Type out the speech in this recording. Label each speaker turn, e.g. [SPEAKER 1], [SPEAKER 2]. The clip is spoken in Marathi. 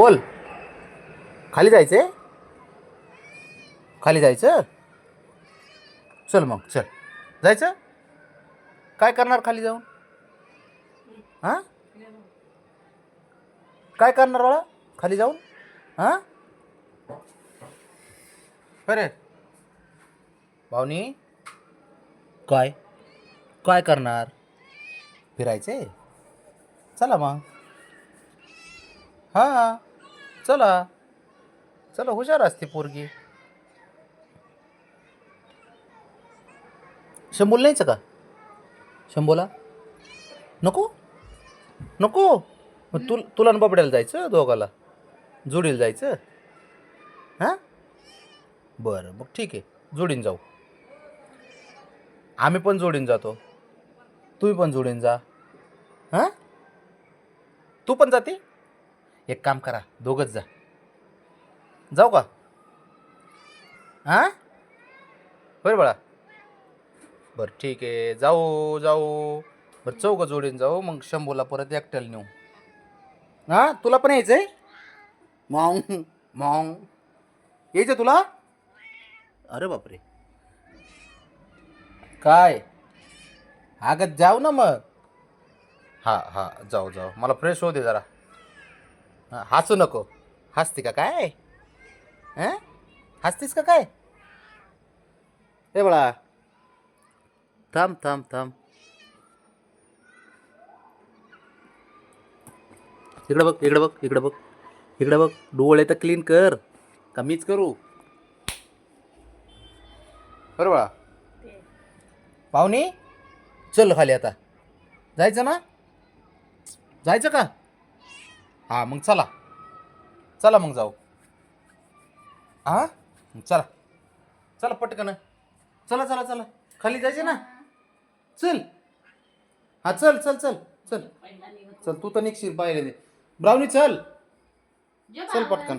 [SPEAKER 1] बोल. खाली जायचं? आहे खाली जायचं? चल मग चल. जायचं? काय करणार खाली जाऊन? हां? काय करणार बाळा? खाली जाऊन? हां? अरे. भावनी काय? काय करणार? फिरायचे? चला मग. हां. चला. चला हुशार असते पोरगी. शंभूला नाहीच का? शंभूला? नको? नको? मग तु तुला न जायचं दोघाला? जोडीला जायचं? हां? बरं मग ठीक आहे. जोडीन जाऊ. आम्ही पण जोडीन जातो. तुम्ही पण जोडीन जा. हां? तू पण जाते? एक काम करा दोघंच जा. जाऊ का? हां? बरं बाळा. बरं ठीक आहे. जाऊ जाऊ. बरं चौघं जोडीन जाऊ मग शंभूला परत एकट्याला नेऊ. हां? तुला पण यायचं आहे मॉंग मॉंग यायचं तुला? अरे बापरे. काय? अगं जाऊ ना मग. हां हां जाऊ जाऊ. मला फ्रेश होऊ दे जरा. हसू नको. हसते का काय? हां? हसतीस का काय? ए बाळा. थांब थांब थांब. इकडं बघ इकडं बघ इकडं बघ. इकडं बघ डोळे तर क्लीन कर. का मीच करू. बरं बाळा. पाहुणे चल खाली आता. जायचं ना? जायचं का? हां मग चला. चला मग जाऊ. हां? चला. चला पटकन. चला चला चला. खाली जायचं ना? चल. हां चल चल चल चल. चल तू तर निघशील पाहिले ब्राउनी चल. चल पटकन.